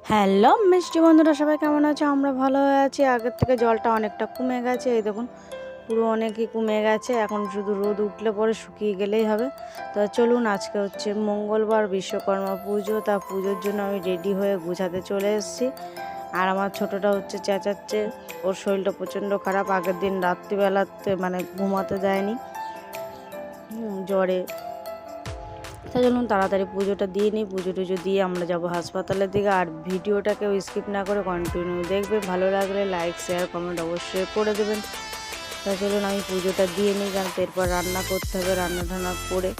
Hello, মিষ্টি বন্ধুরা, সবাই কেমন আছো? আমরা ভালো আছি। আগের থেকে জলটা অনেকটা কমে গেছে। এই দেখুন, পুরো অনেকই কমে গেছে। এখন শুধু রোদ উঠলে পরে শুকিয়ে গেলেই হবে। তো চলুন, আজকে হচ্ছে মঙ্গলবার, বিশ্বকর্মা পুজো। তা পুজোর জন্য আমি রেডি হয়ে গুছাতে চলে এসেছি। আর আমার ছোটোটা হচ্ছে চেঁচাচ্ছে। ওর শরীরটা প্রচণ্ড খারাপ। আগের দিন রাত্রিবেলাতে মানে ঘুমাতে দেয়নি। জ্বরে তা চলুন তাড়াতাড়ি পুজোটা দিয়ে নিই। পুজো টুজো দিয়ে আমরা যাব হাসপাতালের দিকে। আর ভিডিওটা কেউ স্কিপ না করে কন্টিনিউ দেখবে। ভালো লাগলে লাইক শেয়ার কমেন্ট অবশ্যই করে দেবেন। তা চলুন আমি পুজোটা দিয়ে নিই। কারণ এরপর রান্না করতে হবে রান্না টান্না করে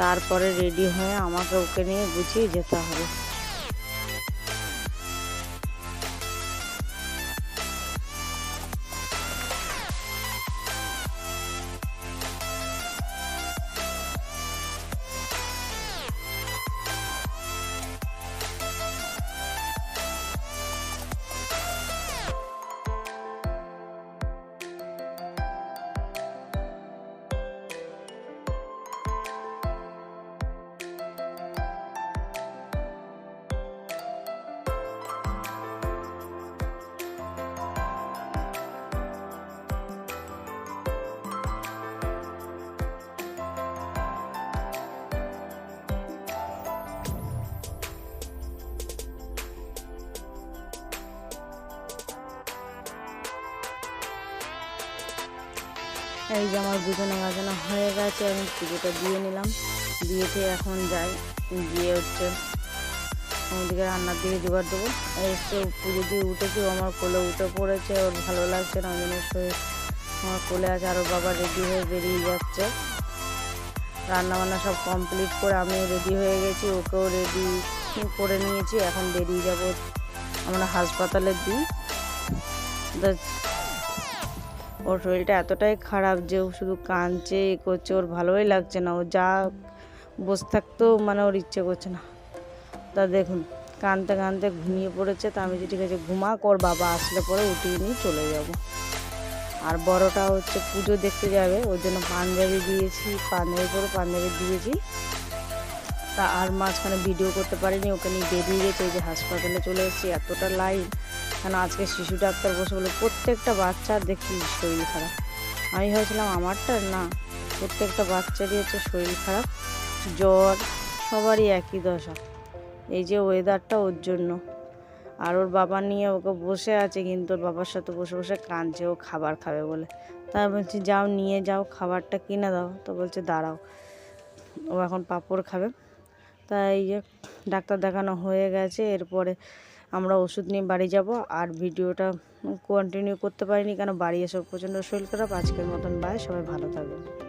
তারপরে রেডি হয়ে আমাকে ওকে নিয়ে গুছিয়ে যেতে হবে। এই যে আমার গুছানো গাছানো হয়ে গেছে, আমি পুজোটা দিয়ে নিলাম। দিয়েতে এখন যাই। গিয়ে হচ্ছে ওদিকে রান্নার দিকে জোগাড় দেবো। তো পুজো দিয়ে উঠেছি আমার কোলে উঠে পড়েছে, ওর ভালো লাগছে না জন্য আমার কোলে আছে আরও বাবা রেডি হয়ে বেরিয়ে যাচ্ছে। রান্না বান্না সব কমপ্লিট করে আমি রেডি হয়ে গেছি, ওকেও রেডি করে নিয়েছি, এখন বেরিয়ে যাব আমরা হাসপাতালের দিন। ওর শরীরটা এতটাই খারাপ যে ও শুধু কাঁদছে, এ করছে, ওর ভালোই লাগছে না। ও যা বসে থাকতেও মানে ওর ইচ্ছে করছে না। তা দেখুন, কাঁদতে কাঁদতে ঘুমিয়ে পড়েছে। তা আমি যে ঠিক আছে ঘুমাক ওর বাবা আসলে পরে উঠিয়ে নিয়ে চলে যাব। আর বড়টা হচ্ছে পুজো দেখতে যাবে, ওর জন্য পাঞ্জাবি দিয়েছি, পাঞ্জাবি পরে পাঞ্জাবি দিয়েছি। তা আর মাঝখানে ভিডিও করতে পারিনি ওখানে বেরিয়ে গেছে, এই যে হাসপাতালে চলে এসেছি, এতটা লাইন। কেন আজকে শিশু ডাক্তার বসে বলে, প্রত্যেকটা বাচ্চার দেখি শরীর খারাপ। আমি ভেবেছিলাম আমারটা না, প্রত্যেকটা বাচ্চারই হচ্ছে শরীর খারাপ, জ্বর, সবারই একই দশা। এই যে ওয়েদারটা ওর জন্য। আর ওর বাবা নিয়ে ওকে বসে আছে, কিন্তু ওর বাবার সাথে বসে বসে কাঁদছে, ও খাবার খাবে বলে। তাই বলছি, যাও, নিয়ে যাও, খাবারটা কিনে দাও। তো বলছে, দাঁড়াও। ও এখন পাঁপড় খাবে। তাই যে ডাক্তার দেখানো হয়ে গেছে, এরপরে আমরা ওষুধ নিয়ে বাড়ি যাব আর ভিডিওটা কন্টিনিউ করতে পারিনি কেন বাড়ি এসব প্রচণ্ড শরীর খারাপ। আজকের মতন বাই সবাই ভালো থাকবে